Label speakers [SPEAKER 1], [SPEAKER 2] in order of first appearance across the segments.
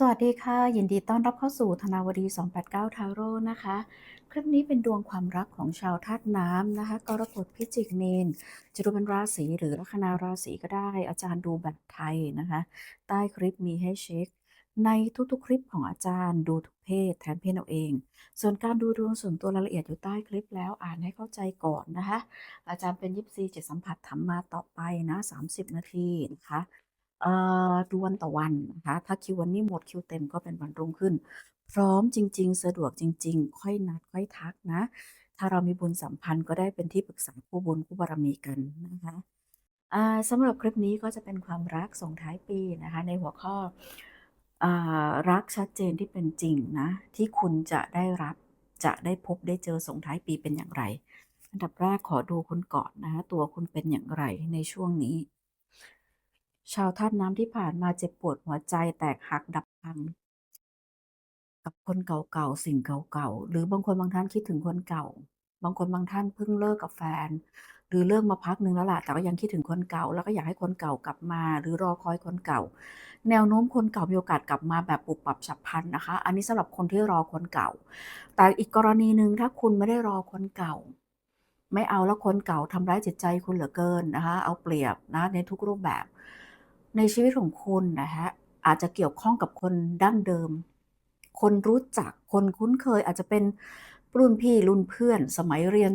[SPEAKER 1] สวัสดีค่ะ ยินดีต้อนรับเข้าสู่ธนาวดี 289 ทาโร่นะคะ คลิปนี้เป็นดวงความรักของชาวธาตุน้ำนะคะ กรกฎพิจิกเมนจะดูเป็นราศีหรือลัคนาราศีก็ได้ อาจารย์ดูแบบไทยนะคะ ใต้คลิปมีให้เช็ค ในทุกๆ คลิปของอาจารย์ดูทุกเพศแทนเพศเอาเอง ส่วนการดูดวงส่วนตัวรายละเอียดอยู่ใต้คลิปแล้วอ่านให้เข้าใจก่อนนะคะ อาจารย์เป็นยิปซีจิตสัมผัสทำมาต่อไปนะ 30 นาทีนะคะ ดูวันต่อวันนะคะ ถ้าคิววันนี้หมดคิวเต็มก็เป็นวันรุ่งขึ้น พร้อมจริง ๆ สะดวกจริง ๆ ค่อยนัดค่อยทักนะ ถ้าเรามีบุญสัมพันธ์ก็ได้เป็นที่ปรึกษาคู่บุญคู่บารมีกันนะคะสำหรับคลิปนี้ก็จะเป็นความรักส่งท้ายปีนะคะ ในหัวข้ออรักชัดเจนที่เป็นจริงนะ ที่คุณจะได้รับจะได้พบได้เจอส่งท้ายปีเป็นอย่างไร อันดับแรกขอดูคุณก่อนนะคะตัวคุณเป็นอย่างไรในช่วงนี้ ชาวธาตุน้ำที่ผ่านมาเจ็บปวดหัวใจแตกหักดับพัง กับคนเก่าๆสิ่งเก่าๆหรือบางคนบางท่านคิดถึงคนเก่า บางคนบางท่านเพิ่งเลิกกับแฟน หรือเลิกมาพักหนึ่งแล้วล่ะแต่ก็ยังคิดถึงคนเก่า แล้วก็อยากให้คนเก่ากลับมา หรือรอคอยคนเก่า แนวโน้มคนเก่ามีโอกาสกลับมาแบบปุบปับฉับพลันนะคะ อันนี้สำหรับคนที่รอคนเก่า แต่อีกกรณีหนึ่งถ้าคุณไม่ได้รอคนเก่าไม่เอาแล้วคนเก่าทำร้ายจิตใจคุณเหลือเกินนะคะ เอาเปรียบนะในทุกรูปแบบ ในชีวิตของคุณนะคะอาจจะเกี่ยวข้องกับคนดั้งเดิม คนรู้จักคนคุ้นเคยอาจจะเป็นรุ่นพี่รุ่นเพื่อน สมัยเรียน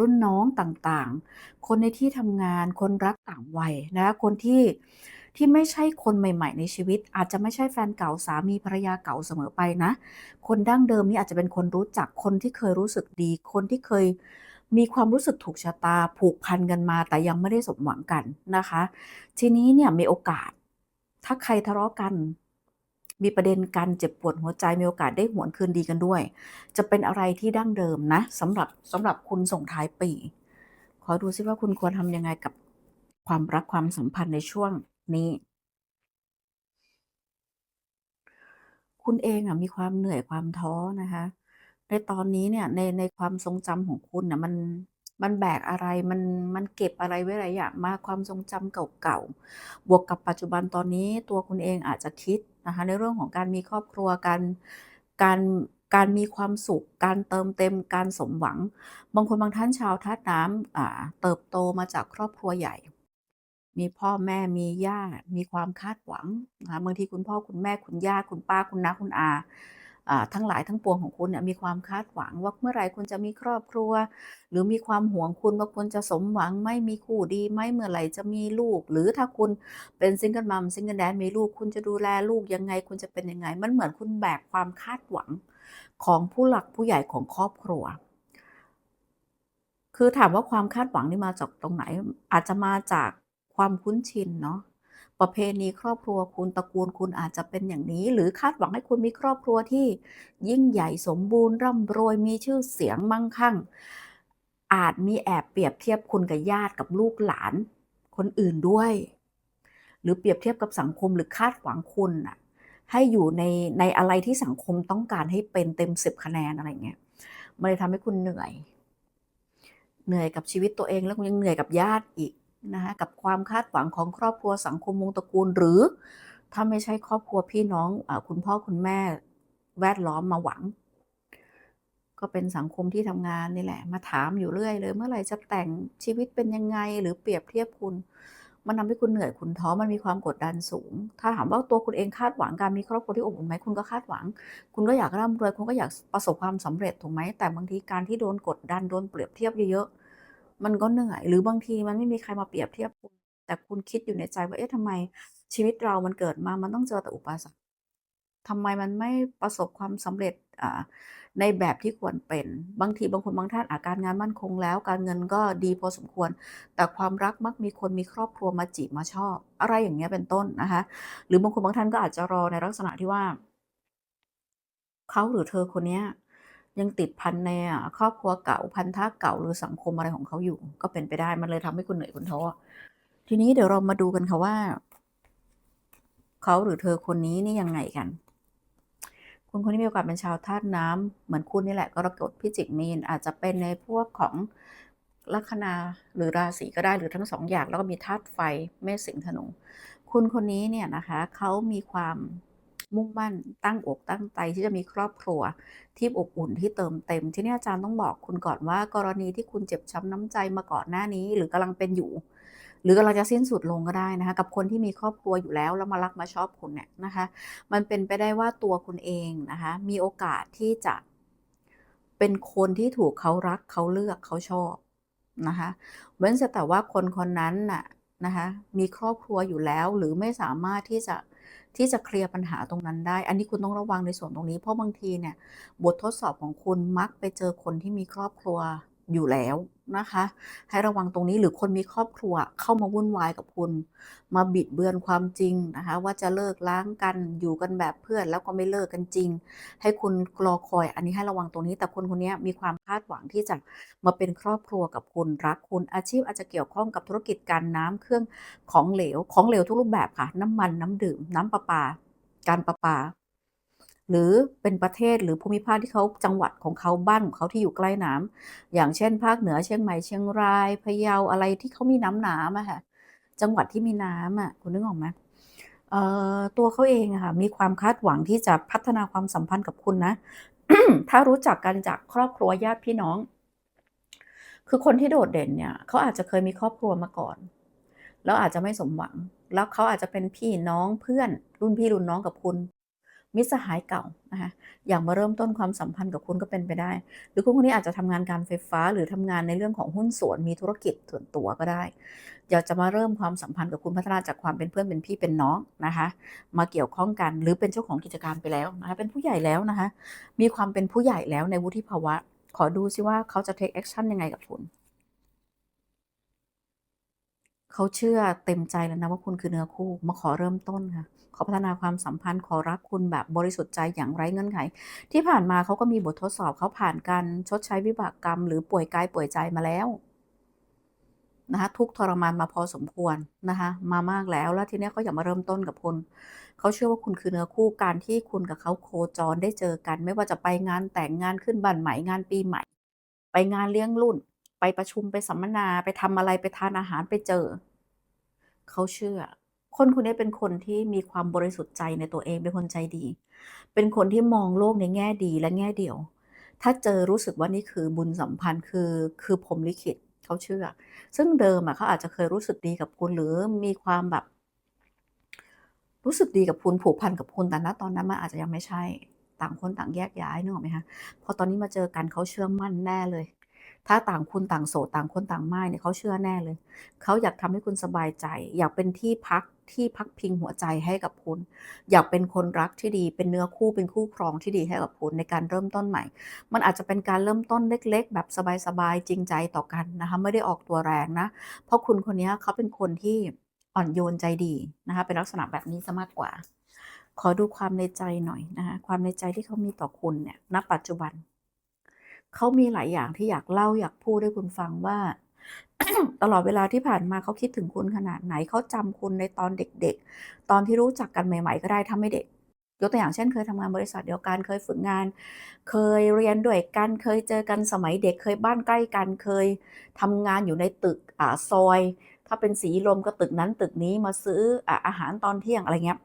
[SPEAKER 1] รุ่นน้องต่างๆ คนในที่ทำงานคนรักต่างวัยนะคะคนที่ที่ไม่ใช่คนใหม่ ๆ ในชีวิต อาจจะไม่ใช่แฟนเก่าสามีภรรยาเก่าเสมอไปนะ คนดั้งเดิมนี่อาจจะเป็นคนรู้จักคนที่เคยรู้สึกดี คนที่เคย มีความรู้สึกถูกชะตาผูกพันกันมา แต่ยังไม่ได้สมหวังกันนะคะ ทีนี้เนี่ยมีโอกาส ถ้าใครทะเลาะกัน มีประเด็นกันเจ็บปวดหัวใจมีโอกาสได้หวนคืนดีกันด้วย จะเป็นอะไรที่ดั้งเดิมนะสำหรับสำหรับคุณส่งท้ายปี ขอดูซิว่าคุณควรทำยังไงกับความรักความสัมพันธ์ในช่วงนี้คุณเองอะมีความเหนื่อยความท้อนะคะ ในตอนนี้เนี่ยในในความทรงจำของคุณน่ะมัน มันแบกอะไร มัน มันเก็บอะไรไว้หลายอย่างมาก ความทรงจำเก่าๆ บวกกับปัจจุบันตอนนี้ตัวคุณเองอาจจะคิดนะคะในเรื่องของการมีครอบครัว การ การ การมีความสุข การเติมเต็ม การสมหวัง บางคนบางท่านชาวธาตุน้ำอ่าเติบโตมาจากครอบครัวใหญ่ มีพ่อแม่มีญาติมีความคาดหวังนะคะบางทีคุณพ่อคุณแม่คุณย่าคุณป้าคุณน้าคุณอาอ่า ทั้งหลายทั้งปวงของคุณเนี่ยมีความคาดหวังว่าเมื่อไหร่คุณจะมีครอบครัว หรือมีความห่วงคุณว่าคุณจะสมหวังไหมมีคู่ดีไหมเมื่อไหร่จะมีลูก หรือถ้าคุณเป็นซิงเกิลมัมซิงเกิลแดดมีลูกคุณจะดูแลลูกยังไงคุณจะเป็นยังไง มันเหมือนคุณแบกความคาดหวังของผู้หลักผู้ใหญ่ของครอบครัว คือถามว่าความคาดหวังนี่มาจากตรงไหน อาจจะมาจากความคุ้นชินเนาะ ประเพณีครอบครัวคุณตระกูลคุณอาจจะเป็นอย่างนี้ หรือคาดหวังให้คุณมีครอบครัวที่ยิ่งใหญ่สมบูรณ์ร่ำรวยมีชื่อเสียงมั่งคั่ง อาจมีแอบเปรียบเทียบคุณกับญาติกับลูกหลาน คนอื่นด้วย หรือเปรียบเทียบกับสังคมหรือคาดหวังคุณอะให้อยู่ในในอะไรที่สังคมต้องการให้เป็นเต็มสิบคะแนนอะไรเงี้ยมันเลยทำให้คุณเหนื่อย เหนื่อยกับชีวิตตัวเองแล้วคุณยังเหนื่อยกับญาติอีก นะคะกับความคาดหวังของครอบครัวสังคมวงตระกูล หรือถ้าไม่ใช่ครอบครัวพี่น้องอคุณพ่อคุณแม่แวดล้อมมาหวัง ก็เป็นสังคมที่ทำงานนี่แหละ มาถามอยู่เรื่อยเลย เมื่อไหร่จะแต่งชีวิตเป็นยังไงหรือเปรียบเทียบคุณ มันทำให้คุณเหนื่อยคุณท้อมันมีความกดดันสูง ถ้าถามว่าตัวคุณเองคาดหวังการมีครอบครัวที่อบอุ่นไหมคุณก็คาดหวัง คุณก็อยากร่ำรวยคุณก็อยากประสบความสำเร็จถูกไหมแต่บางทีการที่โดนกดดันโดนเปรียบเทียบเยอะๆ มันก็เหนื่อย หรือบางทีมันไม่มีใครมาเปรียบเทียบคุณ แต่คุณคิดอยู่ในใจว่าเอ๊ะทำไมชีวิตเรามันเกิดมา มันต้องเจอแต่อุปสรรคทำไมมันไม่ประสบความสำเร็จอ่าในแบบที่ควรเป็น บางทีบางคนบางท่านอาการงานมั่นคงแล้ว การเงินก็ดีพอสมควร แต่ความรักมักมีคนมีครอบครัวมาจีบมาชอบ อะไรอย่างเงี้ยเป็นต้นนะคะ หรือบางคนบางท่านก็อาจจะรอในลักษณะที่ว่า เขาหรือเธอคนเนี้ ยังติดพันในครอบครัวเก่าพันธะเก่าหรือสังคมอะไรของเขาอยู่ ก็เป็นไปได้มันเลยทำให้คุณเหนื่อยคุณท้อทีนี้เดี๋ยวเรามาดูกันค่ะว่าเขาหรือเธอคนนี้นี่ยังไงกัน คุณคนนี้มีโอกาสเป็นชาวธาตุน้ำเหมือนคุณนี่แหละกรกฎพิจิกมีนอาจจะเป็นในพวกของลัคนาหรือราศีก็ได้หรือทั้งสองอย่างแล้วก็มีธาตุไฟเมษสิงห์ธนูคุณคนนี้เนี่ยนะคะเขามีความ มุ่งมั่น ตั้งอกตั้งใจที่จะมีครอบครัว ที่อบอุ่นที่เติมเต็ม ที่นี้อาจารย์ต้องบอกคุณก่อนว่ากรณีที่คุณเจ็บช้ำน้ำใจมาก่อนหน้านี้ หรือกำลังเป็นอยู่ หรือกำลังจะสิ้นสุดลงก็ได้นะคะ กับคนที่มีครอบครัวอยู่แล้วแล้วมารักมาชอบคุณเนี่ยนะคะ มันเป็นไปได้ว่าตัวคุณเองนะคะมีโอกาสที่จะเป็นคนที่ถูกเขารักเขาเลือกเขาชอบนะคะเว้นแต่ว่าคนคนนั้นน่ะนะคะมีครอบครัวอยู่แล้วหรือไม่สามารถที่จะ ที่จะเคลียร์ปัญหาตรงนั้นได้ อันนี้คุณต้องระวังในส่วนตรงนี้ เพราะบางทีเนี่ยบททดสอบของคุณมักไปเจอคนที่มีครอบครัวอยู่แล้ว นะคะ ให้ระวังตรงนี้หรือคนมีครอบครัวเข้ามาวุ่นวายกับคุณ มาบิดเบือนความจริงนะคะ ว่าจะเลิกล้างกันอยู่กันแบบเพื่อนแล้วก็ไม่เลิกกันจริง ให้คุณรอคอย อันนี้ให้ระวังตรงนี้ แต่คนคนนี้มีความคาดหวังที่จะมาเป็นครอบครัวกับคุณรักคุณอาชีพอาจจะเกี่ยวข้องกับธุรกิจการน้ำเครื่องของเหลวของเหลวทุกรูปแบบค่ะ น้ำมันน้ำดื่ม น้ำประปา การประปา หรือเป็นประเทศหรือภูมิภาคที่เขาจังหวัดของเขาบ้านของเขาที่อยู่ใกล้น้ำอย่างเช่น ภาคเหนือเชียงใหม่เชียงรายพะเยาอะไรที่เขามีน้ำน้ำอะค่ะจังหวัดที่มีน้ำอะคุณนึกออกไหมเอ่อตัวเขาเองอะค่ะมีความคาดหวังที่จะพัฒนาความสัมพันธ์กับคุณนะถ้ารู้จักกันจากครอบครัวญาติพี่น้อง คือคนที่โดดเด่นเนี่ยเขาอาจจะเคยมีครอบครัวมาก่อน แล้วอาจจะไม่สมหวัง แล้วเขาอาจจะเป็นพี่น้องเพื่อนรุ่นพี่รุ่นน้องกับคุณ มิตรสหายเก่านะคะอยากมาเริ่มต้นความสัมพันธ์กับคุณก็เป็นไปได้ หรือคุณคนนี้อาจจะทำงานการไฟฟ้าหรือทำงานในเรื่องของหุ้นส่วนมีธุรกิจส่วนตัวก็ได้ อยากจะมาเริ่มความสัมพันธ์กับคุณพัฒนาจากความเป็นเพื่อนเป็นพี่เป็นน้องนะคะมาเกี่ยวข้องกันหรือเป็นเจ้าของกิจการไปแล้วนะคะเป็นผู้ใหญ่แล้วนะคะมีความเป็นผู้ใหญ่แล้วในวุฒิภาวะ ขอดูซิว่าเขาจะ take action ยังไงกับคุณ เขาเชื่อเต็มใจแล้วนะว่าคุณคือเนื้อคู่ มาขอเริ่มต้นค่ะ ขอพัฒนาความสัมพันธ์ ขอรักคุณแบบบริสุทธิ์ใจอย่างไร้เงื่อนไข ที่ผ่านมาเขาก็มีบททดสอบเขาผ่านการชดใช้วิบากกรรม หรือป่วยกายป่วยใจมาแล้วนะคะทุกทรมานมาพอสมควรนะคะมามากแล้วแล้วทีนี้เขาอยากมาเริ่มต้นกับคุณเขาเชื่อว่าคุณคือเนื้อคู่การที่คุณกับเขาโคจรได้เจอกัน ไม่ว่าจะไปงานแต่งงานขึ้นบ้านใหม่งานปีใหม่ ไปงานเลี้ยงรุ่น ไปประชุมไปสัมมนาไปทำอะไรไปทานอาหารไปเจอ เขาเชื่อ คนคนนี้เป็นคนที่มีความบริสุทธิ์ใจในตัวเองเป็นคนใจดี เป็นคนที่มองโลกในแง่ดีและแง่เดียว ถ้าเจอรู้สึกว่านี่คือบุญสัมพันธ์คือคือพรหมลิขิตเขาเชื่อ ซึ่งเดิมอะเขาอาจจะเคยรู้สึกดีกับคุณหรือมีความแบบ รู้สึกดีกับคุณผูกพันกับคุณแต่ณตอนนั้นมันอาจจะยังไม่ใช่ต่างคนต่างแยกย้ายนึกออกไหมคะพอตอนนี้มาเจอกันเขาเชื่อมั่นแน่เลย ถ้าต่างคุณต่างโสดต่างคนต่างไม่เนี่ยเขาเชื่อแน่เลย เขาอยากทำให้คุณสบายใจ อยากเป็นที่พักที่พักพิงหัวใจให้กับคุณ อยากเป็นคนรักที่ดี เป็นเนื้อคู่เป็นคู่ครองที่ดีให้กับคุณในการเริ่มต้นใหม่ มันอาจจะเป็นการเริ่มต้นเล็ก ๆ แบบสบายๆจริงใจต่อกันนะคะไม่ได้ออกตัวแรงนะ เพราะคุณคนนี้เขาเป็นคนที่อ่อนโยนใจดีนะคะเป็นลักษณะแบบนี้เสียมากกว่า ขอดูความในใจหน่อยนะคะความในใจที่เขามีต่อคุณเนี่ยณปัจจุบัน เขามีหลายอย่างที่อยากเล่าอยากพูดให้คุณฟังว่า ตลอดเวลาที่ผ่านมาเขาคิดถึงคุณขนาดไหนเขาจำคุณในตอนเด็ก ๆ ตอนที่รู้จักกันใหม่ ๆ ก็ได้ถ้าไม่เด็กยกตัวอย่างเช่นเคยทำงานบริษัทเดียวกันเคยฝึกงาน เคยเรียนด้วยกันเคยเจอกันสมัยเด็กเคยบ้านใกล้กันเคยทำงานอยู่ในตึกอ่าซอย ถ้าเป็นสีลมก็ตึกนั้นตึกนี้มาซื้ออาหารตอนเที่ยงอะไรเงี้ย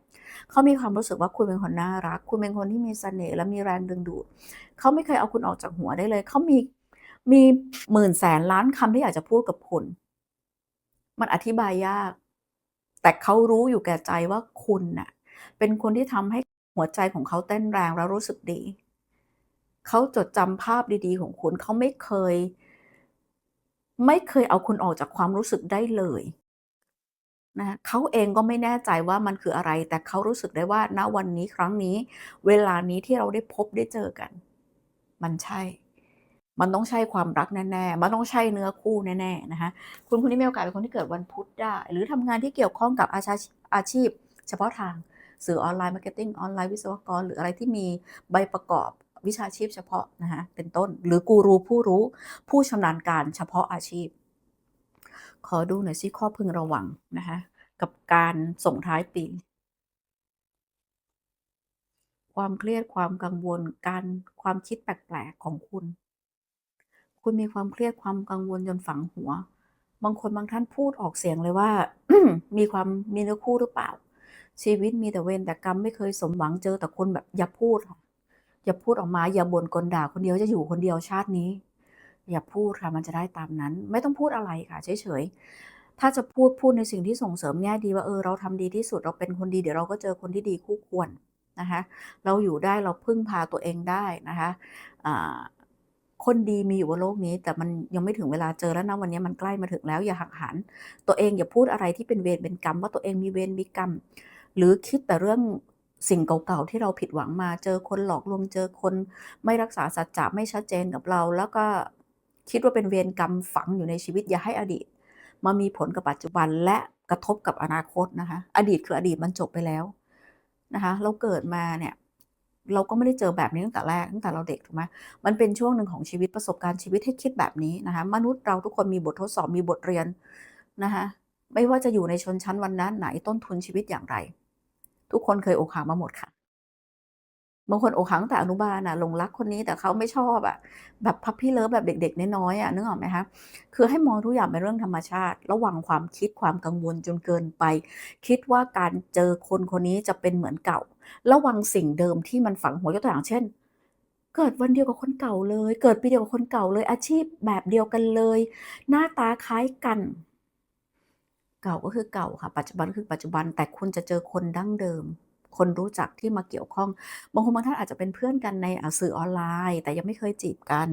[SPEAKER 1] เขามีความรู้สึกว่าคุณเป็นคนน่ารัก คุณเป็นคนที่มีเสน่ห์และมีแรงดึงดูดเขาไม่เคยเอาคุณออกจากหัวได้เลยเขามีมีหมื่นแสนล้านคำที่อยากจะพูดกับคุณ มันอธิบายยาก แต่เขารู้อยู่แก่ใจว่าคุณน่ะ เป็นคนที่ทำให้หัวใจของเขาเต้นแรงแล้วรู้สึกดีเขาจดจำภาพดีๆของคุณเขาไม่เคย ไม่เคยเอาคุณออกจากความรู้สึกได้เลยนะคะเขาเองก็ไม่แน่ใจว่ามันคืออะไร แต่เขารู้สึกได้ว่าณวันนี้ครั้งนี้ เวลานี้ที่เราได้พบได้เจอกัน มันใช่ มันต้องใช่ความรักแน่ๆ มันต้องใช่เนื้อคู่แน่ๆนะคะคุณคนนี้มีโอกาสเป็นคนที่เกิดวันพุธได้ หรือทำงานที่เกี่ยวข้องกับอาชาอาชีพ เฉพาะทางสื่อออนไลน์ Marketing ออนไลน์วิศวกร หรืออะไรที่มีใบประกอบ วิชาชีพเฉพาะนะคะเป็นต้น หรือกูรูผู้รู้ผู้ชำนาญการเฉพาะอาชีพ ขอดูหน่อยซิข้อพึงระวังนะคะกับการส่งท้ายปี ความเครียดความกังวลการความคิดแปลกๆของคุณ คุณมีความเครียดความกังวลจนฝังหัว บางคนบางท่านพูดออกเสียงเลยว่ามีความมีเนื้อคู่หรือเปล่า ชีวิตมีแต่เวรแต่กรรมไม่เคยสมหวังเจอแต่คนแบบอย่าพูดค่ะ อย่าพูดออกมาอย่าบ่นกลด่าคนเดียวจะอยู่คนเดียวชาตินี้ อย่าพูดค่ะมันจะได้ตามนั้น ไม่ต้องพูดอะไรค่ะเฉยๆถ้าจะพูดพูดในสิ่งที่ส่งเสริมแง่ดีว่าเออเราทำดีที่สุดเราเป็นคนดีเดี๋ยวเราก็เจอคนที่ดีคู่ควรนะคะเราอยู่ได้เราพึ่งพาตัวเองได้นะคะคนดีมีอยู่บนโลกนี้ แต่มันยังไม่ถึงเวลาเจอแล้วนะวันนี้มันใกล้มาถึงแล้วอย่าหักหัน ตัวเองอย่าพูดอะไรที่เป็นเวรเป็นกรรมว่าตัวเองมีเวรมีกรรม หรือคิดแต่เรื่อง สิ่งเก่าๆที่เราผิดหวังมา เจอคนหลอกลวง เจอคน ไม่รักษาสัจจะไม่ชัดเจนกับเรา แล้วก็คิดว่าเป็นเวรกรรมฝังอยู่ในชีวิตอย่าให้อดีต มามีผลกับปัจจุบันและกระทบกับอนาคตนะคะ อดีตคืออดีตมันจบไปแล้วนะคะ เราเกิดมาเนี่ยเราก็ไม่ได้เจอแบบนี้ตั้งแต่แรกตั้งแต่เราเด็กถูกไหมมันเป็นช่วงหนึ่งของชีวิตประสบการณ์ชีวิตให้คิดแบบนี้นะคะมนุษย์เราทุกคนมีบททดสอบมีบทเรียนนะคะไม่ว่าจะอยู่ในชนชั้นวันนั้นไหนต้นทุนชีวิตอย่างไร ทุกคนเคยอกหักมาหมดค่ะบางคนอกหักตั้งแต่อนุบาลน่ะหลงรักคนนี้แต่เขาไม่ชอบอะแบบพับพี่เลิฟแบบเด็ก ๆ น้อยๆอะนึกออกไหมคะคือให้มองทุกอย่างเป็นเรื่องธรรมชาติ ระวังความคิดความกังวลจนเกินไป คิดว่าการเจอคนคนนี้จะเป็นเหมือนเก่า ระวังสิ่งเดิมที่มันฝังหัวยกตัวอย่างเช่น เกิดวันเดียวกับคนเก่าเลย เกิดปีเดียวกับคนเก่าเลยอาชีพแบบเดียวกันเลย หน้าตาคล้ายกัน เก่าก็คือเก่าค่ะ ปัจจุบันก็คือปัจจุบัน แต่คุณจะเจอคนดั้งเดิม คนรู้จักที่มาเกี่ยวข้อง บางคนบางท่านอาจจะเป็นเพื่อนกันในสื่อออนไลน์ แต่ยังไม่เคยจีบกัน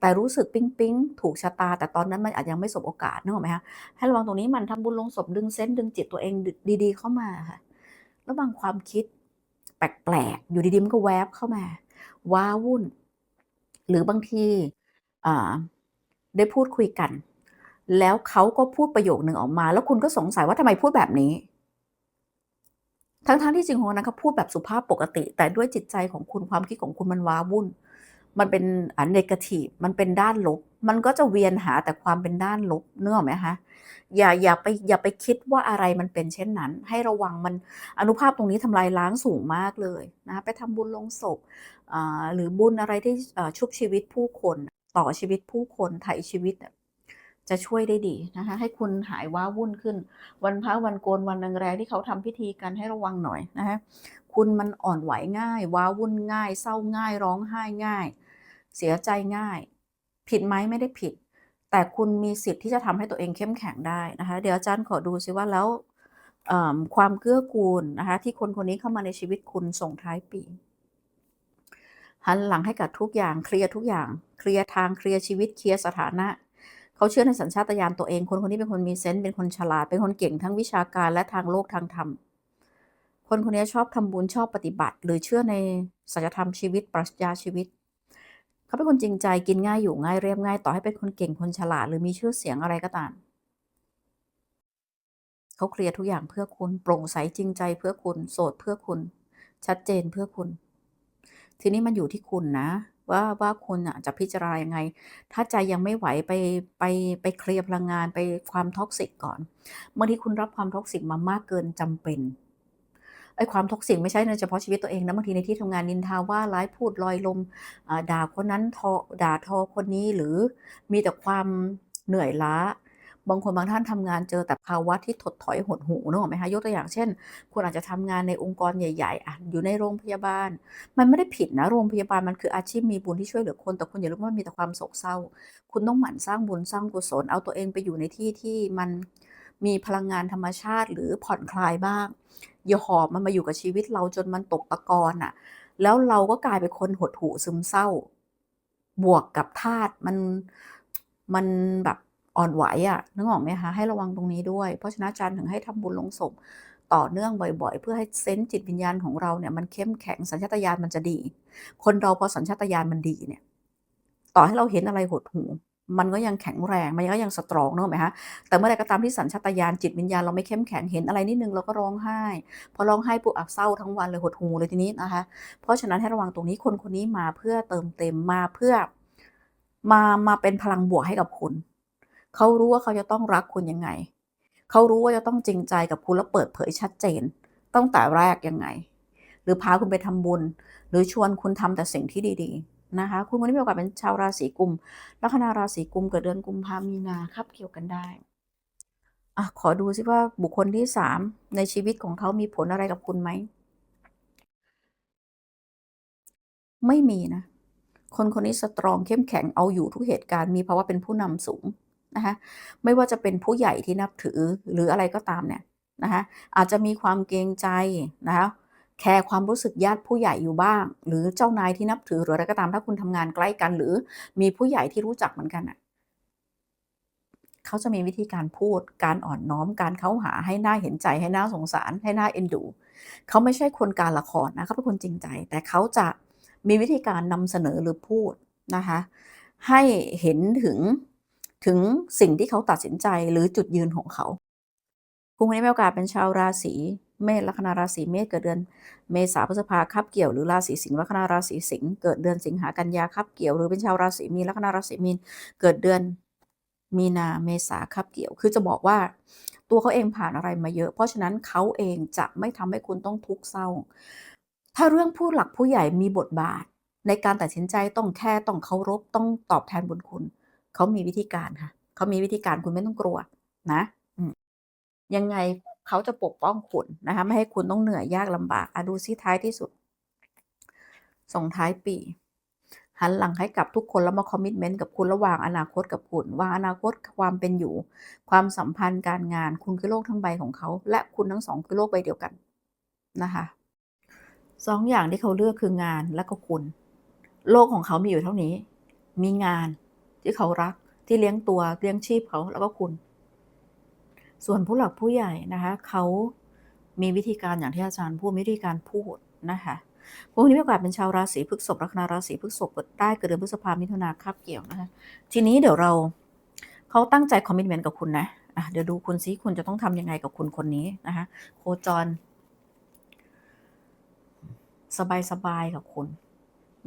[SPEAKER 1] แต่รู้สึกปิ๊งๆถูกชะตา แต่ตอนนั้นมันอาจยังไม่สบโอกาสนึกออกไหมคะให้ระวังตรงนี้มันทำบุญลงศพดึงเซนดึงจิตตัวเองดดีๆ เข้ามาค่ะระวังความคิดแปลกๆอยู่ดีๆมันก็แวบเข้ามา ว้าวุ่น หรือบางที่ได้พูดคุยกัน แล้วเขาก็พูดประโยคหนึ่งออกมา แล้วคุณก็สงสัยว่าทำไมพูดแบบนี้ ทั้งๆที่จริงของนนั้นเขาพูดแบบสุภาพปกติ แต่ด้วยจิตใจของคุณความคิดของคุณมันว้าวุ่น มันเป็นอ่า negative มันเป็นด้านลบ มันก็จะเวียนหาแต่ความเป็นด้านลบเนึกอไหมคะอย่าอย่าไปอย่าไปคิดว่าอะไรมันเป็นเช่นนั้น ให้ระวังมันอนุภาพตรงนี้ทำลายล้างสูงมากเลยนะคะไปทำบุญลงศพหรือบุญอะไรที่ชุบชีวิตผู้คน ต่อชีวิตผู้คนไถ่ชีวิต จะช่วยได้ดีนะคะ ให้คุณหายว้าวุ่นขึ้น วันพระวันโกนวันแรงๆที่เขาทำพิธีกันให้ระวังหน่อยนะคะคุณมันอ่อนไหวง่าย ว้าวุ่นง่าย เศร้าง่าย ร้องไห้ง่าย เสียใจง่าย ผิดไหมไม่ได้ผิด แต่คุณมีสิทธิ์ที่จะทำให้ตัวเองเข้มแข็งได้นะคะ เดี๋ยวอาจารย์ขอดูซิว่าแล้วความเกื้อกูลนะคะที่คนคนนี้เข้ามาในชีวิตคุณส่งท้ายปีหันหลังให้กับทุกอย่างเคลียร์ทุกอย่าง เคลียร์ทางเคลียร์ชีวิตเคลียร์สถานะ เขาเชื่อในสัญชาตญาณตัวเอง คนคนนี้เป็นคนมีเซนส์เป็นคนฉลาด เป็นคนเก่งทั้งวิชาการและทางโลกทางธรรม คนคนนี้ชอบทำบุญชอบปฏิบัติ หรือเชื่อในสัจธรรมชีวิตปรัชญาชีวิต เขาเป็นคนจริงใจกินง่ายอยู่ง่ายเรียบง่าย ต่อให้เป็นคนเก่งคนฉลาด หรือมีชื่อเสียงอะไรก็ตาม เขาเคลียร์ทุกอย่างเพื่อคุณโปร่งใสจริงใจเพื่อคุณ โสดเพื่อคุณ ชัดเจนเพื่อคุณ ทีนี้มันอยู่ที่คุณนะ ว่าว่าคุณอะจะพิจารณายังไง ถ้าใจยังไม่ไหวไปไปไปเคลียร์พลังงานไปความ toxic ก่อนบางทีคุณรับความ toxic มามากเกินจำเป็นไอ้ความ toxic ไม่ใช่ในเฉพาะชีวิตตัวเองนะบางทีในที่ทำงานนินทาว่าร้ายพูดลอยลมด่าคนนั้นทอด่าทอคนนี้หรือมีแต่ความเหนื่อยล้า บางคนบางท่านทำงานเจอแต่ภาวะที่ถดถอยหดหูนึกออกไหมคะยกตัวอย่างเช่น คุณอาจจะทำงานในองค์กรใหญ่ๆอะอยู่ในโรงพยาบาล มันไม่ได้ผิดนะโรงพยาบาลมันคืออาชีพมีบุญที่ช่วยเหลือคนแต่คุณอย่าลืมว่ามันมีแต่ความโศกเศร้า คุณต้องหมั่นสร้างบุญสร้างกุศลเอาตัวเองไปอยู่ในที่ที่มันมีพลังงานธรรมชาติหรือผ่อนคลายบ้าง อย่าหอบมันมาอยู่กับชีวิตเราจนมันตกตะกอนน่ะ แล้วเราก็กลายเป็นคนหดหู่ซึมเศร้า บวกกับธาตุมันมันแบบ อ่อนไหวอะนึกออกไหมคะให้ระวังตรงนี้ด้วย เพราะฉะนั้นอาจารย์ถึงให้ทำบุญลงศพต่อเนื่องบ่อยๆ เพื่อให้เซนส์จิตวิญญาณของเราเนี่ยมันเข้มแข็งสัญชาตญาณมันจะดี คนเราพอสัญชาตญาณมันดีเนี่ย ต่อให้เราเห็นอะไรหดหูมันก็ยังแข็งแรง มันก็ยังสตรองนึกออกไหมคะแต่เมื่อไรก็ตามที่สัญชาตญาณจิตวิญญาณเราไม่เข้มแข็งเห็นอะไรนิดนึงเราก็ร้องไห้ พอร้องไห้ปุ๊บอะเศร้าทั้งวันเลยหดหูเลยทีนี้นะคะ เพราะฉะนั้นให้ระวังตรงนี้คนคนนี้มาเพื่อเติมเต็มมาเพื่อ มามาเป็นพลังบวกให้กับคุณ เขารู้ว่าเขาจะต้องรักคุณยังไง เขารู้ว่าจะต้องจริงใจกับคุณแล้วเปิดเผยชัดเจน ตั้งแต่แรกยังไง หรือพาคุณไปทำบุญ หรือชวนคุณทำแต่สิ่งที่ดีๆนะคะ คุณคนนี้มีโอกาสเป็นชาวราศีกุมลัคนาราศีกุมเกิดเดือนกุมภามีนาคาบเกี่ยวกันได้อะขอดูซิว่าบุคคลที่3ในชีวิตของเขามีผลอะไรกับคุณไหม ไม่มีนะ คนคนนี้สตรองเข้มแข็งเอาอยู่ทุกเหตุการณ์มีภาวะเป็นผู้นำสูง นะคะไม่ว่าจะเป็นผู้ใหญ่ที่นับถือหรืออะไรก็ตามเนี่ยนะคะอาจจะมีความเกรงใจนะคะแคร์ความรู้สึกญาติผู้ใหญ่อยู่บ้าง หรือเจ้านายที่นับถือหรืออะไรก็ตามถ้าคุณทำงานใกล้กัน หรือมีผู้ใหญ่ที่รู้จักเหมือนกันอะเขาจะมีวิธีการพูด การอ่อนน้อมการเข้าหาให้หน่าเห็นใจให้หน่าสงสาร ให้หน่าเอ็นดูเขาไม่ใช่คนการละครนะเขาเป็นคนจริงใจ แต่เขาจะมีวิธีการนำเสนอหรือพูดนะคะให้เห็นถึง ถึงสิ่งที่เขาตัดสินใจหรือจุดยืนของเขาคุณคนนี้มีโอกาสเป็นชาวราศีเมษลัคนาราศีเมษเกิดเดือน เมษาพฤษภาคับเกี่ยวหรือราศีสิงห์ลัคนาราศีสิงห์เกิดเดือนสิงหากันยาคับเกี่ยวหรือเป็นชาวราศีมีนลัคนาราศีมีนเกิดเดือนมีนาเมษาคับเกี่ยว คือจะบอกว่าตัวเขาเองผ่านอะไรมาเยอะ เพราะฉะนั้นเขาเองจะไม่ทำให้คุณต้องทุกข์เศร้า ถ้าเรื่องผู้หลักผู้ใหญ่มีบทบาท ในการตัดสินใจต้องแค่ต้องเคารพต้องตอบแทนบุญคุณ เขามีวิธีการค่ะเขามีวิธีการคุณไม่ต้องกลัวนะยังไงเขาจะปกป้องคุณนะคะ ไม่ให้คุณต้องเหนื่อยยากลำบากอะดูซิท้ายที่สุด ส่งท้ายปี หันหลังให้กับทุกคนแล้วมาคอมมิชเมนต์กับคุณระหว่างอนาคตกับคุณวางอนาคตความเป็นอยู่ ความสัมพันธ์การงาน คุณคือโลกทั้งใบของเขา และคุณทั้งสองคือโลกใบเดียวกันนะคะสองอย่างที่เขาเลือกคืองานและก็คุณ โลกของเขามีอยู่เท่านี้ มีงาน ที่เขารักที่เลี้ยงตัวเลี้ยงชีพเขาแล้วก็คุณ ส่วนผู้หลักผู้ใหญ่นะคะเขามีวิธีการอย่างที่อาจารย์พูดวิธีการพูดนะคะพวกนี้มีโอกาสเป็นชาวราศีพฤษภลัคนาราศีพฤษภได้เกิดเดือนพฤษภามิถุนาคับเกี่ยวนะคะทีนี้เดี๋ยวเราเขาตั้งใจคอมมิชเมนต์กับคุณนะะเดี๋ยวดูคุณซิคุณจะต้องทำยังไงกับคุณคนนี้นะคะโคจร สบายๆกับคุณ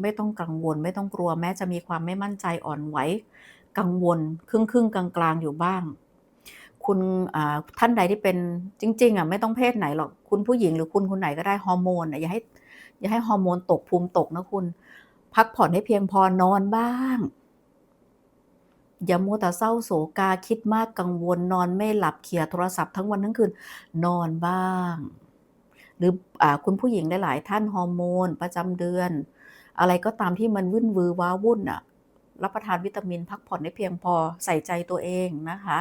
[SPEAKER 1] ไม่ต้องกังวล ไม่ต้องกลัวแม้จะมีความไม่มั่นใจอ่อนไหวกังวล ครึ่งครึ่งกลางๆอยู่บ้าง คุณท่านใดที่เป็นจริง ๆอะไม่ต้องเพศไหนหรอกคุณผู้หญิงหรือคุณคนไหนก็ได้ฮอร์โมนอะอย่าให้อย่าให้ฮอร์โมนตกภูมิตกนะคุณ พักผ่อนให้เพียงพอนอนบ้างอย่ามัวแต่เศร้าโศกาคิดมากกังวลนอนไม่หลับเขียโทรศัพท์ทั้งวันทั้งคืนนอนบ้าง หรืออคุณผู้หญิงหลาย ๆ ท่านฮอร์โมน ประจำเดือน อะไรก็ตามที่มันวุ่นวือว้าวุ่นอะรับประทานวิตามินพักผ่อนให้เพียงพอใส่ใจตัวเองนะคะ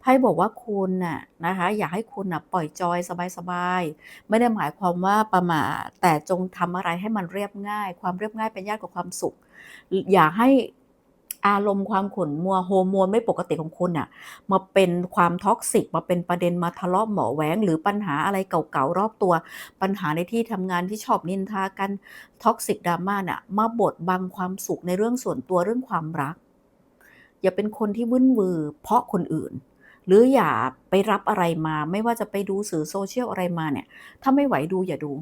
[SPEAKER 1] ไพ่บอกว่าคุณน่ะนะคะ อยากให้คุณน่ะปล่อยจอยสบายๆ ไม่ได้หมายความว่าประมาทแต่จงทำอะไรให้มันเรียบง่าย ความเรียบง่ายเป็นญาติกับความสุข อย่าให้ อารมณ์ความขุ่นมัวโฮอร์โมนไม่ปกติของคุณอะมาเป็นความท็อกซิกมาเป็นประเด็นมาทะเลาะหมอแหวง หรือปัญหาอะไรเก่าๆรอบตัว ปัญหาในที่ทำงานที่ชอบนินทากันท็อกซิกดราม่าเนี่ยมาบดบังความสุขในเรื่องส่วนตัวเรื่องความรัก อย่าเป็นคนที่วุ่นวือเพราะคนอื่น หรืออย่าไปรับอะไรมาไม่ว่าจะไปดูสื่อโซเชียลอะไรมาเนี่ยถ้าไม่ไหวดูอย่าดู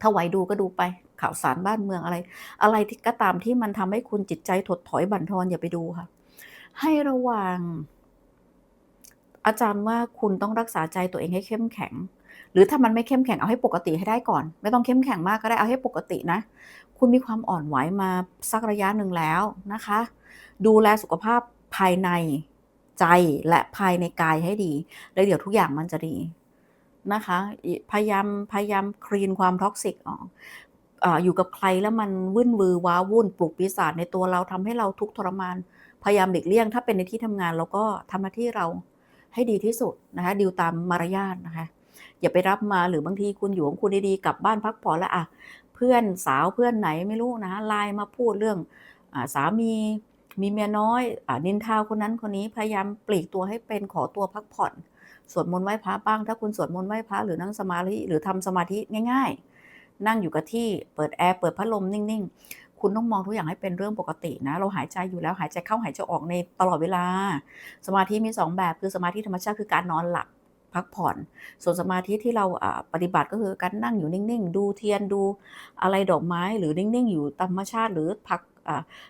[SPEAKER 1] ถ้าไหวดูก็ดูไป ข่าวสารบ้านเมืองอะไร อะไรที่ก็ตามที่มันทำให้คุณจิตใจถดถอยบั่นทอนอย่าไปดูค่ะ ให้ระวัง อาจารย์ว่าคุณต้องรักษาใจตัวเองให้เข้มแข็ง หรือถ้ามันไม่เข้มแข็งเอาให้ปกติให้ได้ก่อน ไม่ต้องเข้มแข็งมากก็ได้เอาให้ปกตินะ คุณมีความอ่อนไหวมาสักระยะหนึ่งแล้วนะคะ ดูแลสุขภาพภายในใจและภายในกายให้ดี แล้วเดี๋ยวทุกอย่างมันจะดีนะคะ พยายามพยายามคลีนความท็อกซิกออก อยู่กับใครแล้วมันวุ่นวือว้าวุ่นปลุกปีศาจในตัวเราทำให้เราทุกข์ทรมาน พยายามเด็กเลี่ยง ถ้าเป็นในที่ทำงานเราก็ทำหน้าที่เราให้ดีที่สุดนะคะดิวตามมารยาทนะคะอย่าไปรับมาหรือบางทีคุณอยู่ของคุณดีๆกลับบ้านพักผ่อนแล้วอะเพื่อนสาวเพื่อนไหนไม่รู้นะไลน์มาพูดเรื่องอสามีมีเมียน้อยอนินทาคนนั้นคนนี้พยายามปลีกตัวให้เป็นขอตัวพักผ่อน สวดมนต์ไหว้พระบ้าง ถ้าคุณสวดมนต์ไหว้พระหรือนั่งสมาธิหรือทำสมาธิง่าย ๆ นั่งอยู่กับที่เปิดแอร์เปิดพัดลมนิ่งๆ คุณต้องมองทุกอย่างให้เป็นเรื่องปกตินะ เราหายใจอยู่แล้วหายใจเข้าหายใจออกในตลอดเวลา สมาธิมี 2 แบบคือสมาธิธรรมชาติคือการนอนหลับพักผ่อน ส่วนสมาธิที่เราปฏิบัติก็คือการนั่งอยู่นิ่งๆ ดูเทียนดูอะไรดอกไม้หรือนิ่งๆ อยู่ธรรมชาติหรือพัก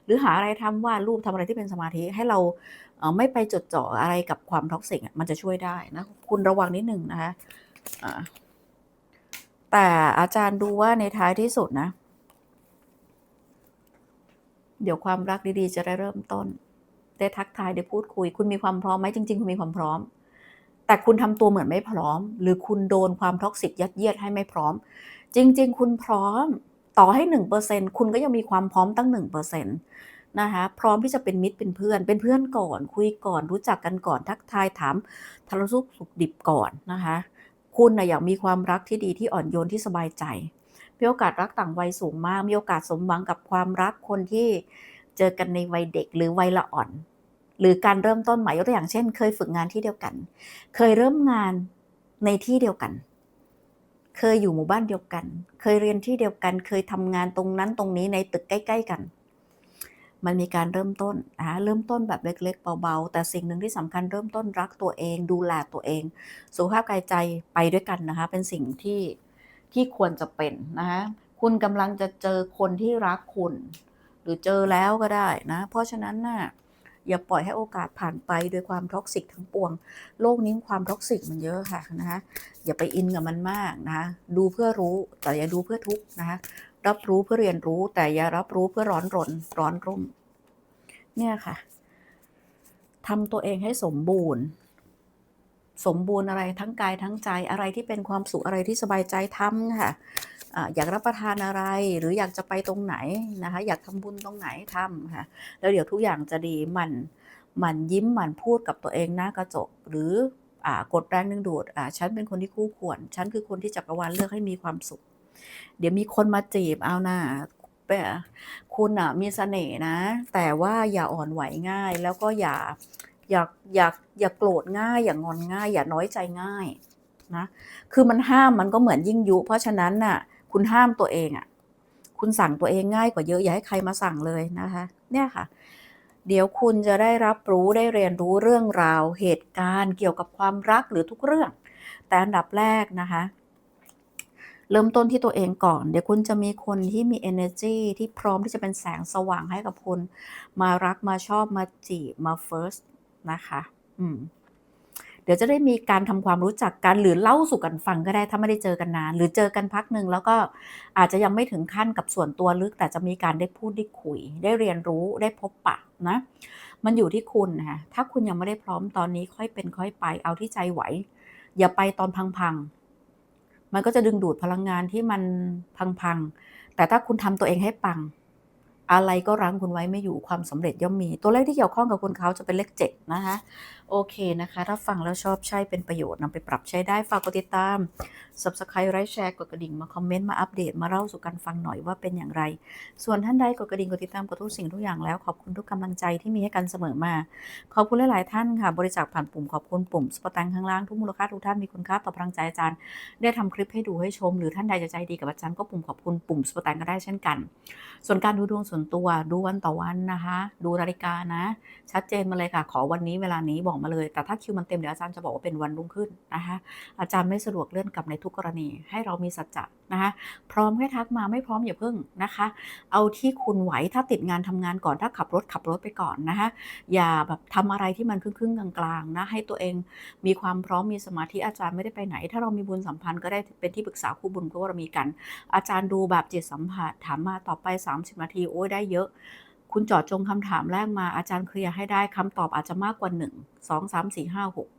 [SPEAKER 1] หรือหาอะไรทำวาดรูปทำอะไรที่เป็นสมาธิให้เราไม่ไปจดจ่ออะไรกับความท็อกซิกมันจะช่วยได้นะคุณระวังนิดหนึ่งนะคะ แต่อาจารย์ดูว่าในท้ายที่สุดนะ เดี๋ยวความรักดีๆ จะได้เริ่มต้น ได้ทักทายได้พูดคุย คุณมีความพร้อมไหมจริง ๆ คุณมีความพร้อม แต่คุณทำตัวเหมือนไม่พร้อม หรือคุณโดนความท็อกซิกยัดเยียดให้ไม่พร้อม จริง ๆ คุณพร้อมต่อให้1%คุณก็ยังมีความพร้อมตั้ง1%นนะคะพร้อมที่จะเป็นมิตรเป็นเพื่อน เป็นเพื่อนก่อน คุยก่อนรู้จักกันก่อนทักทายถามทารสุขสุขดิบก่อนนะคะ คุณนะอยากมีความรักที่ดีที่อ่อนโยนที่สบายใจ มีโอกาสรักต่างวัยสูงมาก มีโอกาสสมหวังกับความรักคนที่เจอกันในวัยเด็กหรือวัยละอ่อน หรือการเริ่มต้นใหม่ยกตัวอย่างเช่น เคยฝึกงานที่เดียวกัน เคยเริ่มงานในที่เดียวกัน เคยอยู่หมู่บ้านเดียวกัน เคยเรียนที่เดียวกัน เคยทำงานตรงนั้นตรงนี้ในตึกใกล้ ๆ กัน มันมีการเริ่มต้นนะคะเริ่มต้นแบบเล็ก ๆ เบาๆ แต่สิ่งหนึ่งที่สำคัญเริ่มต้นรักตัวเอง ดูแลตัวเอง สุขภาพกายใจไปด้วยกันนะคะ เป็นสิ่งที่ที่ควรจะเป็นนะคะคุณกำลังจะเจอคนที่รักคุณ หรือเจอแล้วก็ได้นะ เพราะฉะนั้นน่ะอย่าปล่อยให้โอกาสผ่านไปโดยความท็อกซิกทั้งปวง โลกนี้ความท็อกซิกมันเยอะค่ะนะคะอย่าไปอินกับมันมากนะคะดูเพื่อรู้แต่อย่าดูเพื่อทุกข์นะคะ รับรู้เพื่อเรียนรู้ แต่อย่ารับรู้เพื่อร้อนรน ร้อนรุ่ม เนี่ยค่ะทำตัวเองให้สมบูรณ์ สมบูรณ์อะไรทั้งกายทั้งใจอะไรที่เป็นความสุขอะไรที่สบายใจทำค่ะอยากรับประทานอะไรหรืออยากจะไปตรงไหนนะคะ อยากทำบุญตรงไหนทำค่ะแล้วเดี๋ยวทุกอย่างจะดีมันมันยิ้มมันพูดกับตัวเองหน้ากระจก หรืออกดแรงดึงดูดฉันเป็นคนที่คู่ควร ฉันคือคนที่จักรวาลเลือกให้มีความสุข เดี๋ยวมีคนมาจีบเอาหน้าคุณอะมีเสน่ห์นะ แต่ว่าอย่าอ่อนไหวง่าย แล้วก็อย่าอย่าอย่าอย่าโกรธง่าย อย่างอนง่าย อย่าน้อยใจง่ายนะ คือมันห้ามมันก็เหมือนยิ่งยุ เพราะฉะนั้นน่ะ คุณห้ามตัวเองอะ คุณสั่งตัวเองง่ายกว่าเยอะอย่าให้ใครมาสั่งเลยนะคะ เนี่ยค่ะ เดี๋ยวคุณจะได้รับรู้ได้เรียนรู้เรื่องราวเหตุการณ์เกี่ยวกับความรักหรือทุกเรื่อง แต่อันดับแรกนะคะ เริ่มต้นที่ตัวเองก่อน เดี๋ยวคุณจะมีคนที่มี energy ที่พร้อมที่จะเป็นแสงสว่างให้กับคุณ มารักมาชอบมาจีบมา first นะคะ อืมเดี๋ยวจะได้มีการทำความรู้จักกัน หรือเล่าสู่กันฟังก็ได้ถ้าไม่ได้เจอกันนาน หรือเจอกันพักหนึ่งแล้วก็อาจจะยังไม่ถึงขั้นกับส่วนตัวลึก แต่จะมีการได้พูดได้คุย ได้เรียนรู้ได้พบปะนะ มันอยู่ที่คุณนะถ้าคุณยังไม่ได้พร้อมตอนนี้ค่อยเป็นค่อยไปเอาที่ใจไหว อย่าไปตอนพังๆ มันก็จะดึงดูดพลังงานที่มันพังๆ แต่ถ้าคุณทำตัวเองให้ปัง อะไรก็รั้งคุณไว้ไม่อยู่ความสำเร็จย่อมมี ตัวเลขที่เกี่ยวข้องกับคุณเขาจะเป็นเลขเจ็ดนะคะโอเคนะคะถ้าฟังแล้วชอบใช่เป็นประโยชน์นำไปปรับใช้ได้ฝากกดติดตาม subscribe ไลค์แชร์กดกระดิ่งมาคอมเมนต์มาอัปเดตมาเล่าสู่กันฟังหน่อยว่าเป็นอย่างไร ส่วนท่านใดกดกระดิ่งกดติดตามกดทุกสิ่งทุกอย่างแล้วขอบคุณทุกกำลังใจที่มีให้กันเสมอมา ขอบคุณหลาย ๆ ท่านค่ะ บริจาคผ่านปุ่มขอบคุณปุ่มสปอตังข้างล่างทุกมูลค่าทุกท่านมีคุณค่าต่อพลังใจอาจารย์ ได้ทำคลิปให้ดูให้ชม หรือท่านใดจะใจดีกับอาจารย์ก็ปุ่มขอบคุณปุ่มสปอตังก็ได้เช่นกัน ส่วนการดูดวงส่วนตัวดูวันต่อวันนะคะ ดูนาฬิกานะ ชัดเจนมาเลยค่ะ ขอวันนี้เวลานี้บอกมาเลย แต่ถ้าคิวมันเต็มเดี๋ยวอาจารย์จะบอกว่าเป็นวันรุ่งขึ้นนะคะอาจารย์ไม่สะดวกเลื่อนกลับในทุกกรณี ให้เรามีสัจจะนะคะพร้อมให้ทักมาไม่พร้อมอย่าเพิ่งนะคะ เอาที่คุณไหวถ้าติดงานทำงานก่อนถ้าขับรถขับรถไปก่อนนะคะอย่าแบบทำอะไรที่มันครึ่งๆกลางๆนะให้ตัวเองมีความพร้อมมีสมาธิอาจารย์ไม่ได้ไปไหน ถ้าเรามีบุญสัมพันธ์ก็ได้เป็นที่ปรึกษาคู่บุญก็ว่าเรามีกัน อาจารย์ดูแบบจิตสัมผัสถามมาต่อไป 30 นาทีโอ้ยได้เยอะ คุณจอดจงคำถามแรกมาอาจารย์เคลียร์ให้ได้คำตอบอาจจะมากกว่า 1 2 3 4 5 6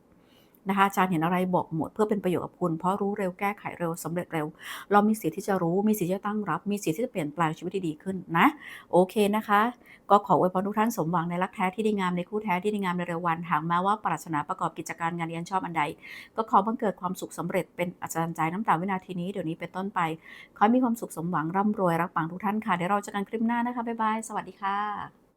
[SPEAKER 1] นะคะอาจารย์เห็นอะไรบอกหมดเพื่อเป็นประโยชน์กับคุณเพราะรู้เร็วแก้ไขเร็วสำเร็จเร็ว เรามีสิทธิ์ที่จะรู้มีสิทธิ์ที่จะตั้งรับ มีสิทธิ์ที่จะเปลี่ยนแปลงชีวิตที่ดีขึ้นนะ โอเคนะคะ ก็ขออวยพรทุกท่านสมหวังในรักแท้ที่ดีงามในคู่แท้ที่ดีงามในเร็ววันหากแม้ว่าปรารถนาประกอบกิจการงานเรียนชอบอันใด ก็ขอบังเกิดความสุขสำเร็จเป็นอาจารย์ใจน้ำตาวินาทีนี้เดี๋ยวนี้เป็นต้นไปขอให้มีความสุขสมหวังร่ำรวยรักปังทุกท่านค่ะเดี๋ยวเราเจอกันคลิปหน้านะคะบ๊ายบายสวัสดีค่ะ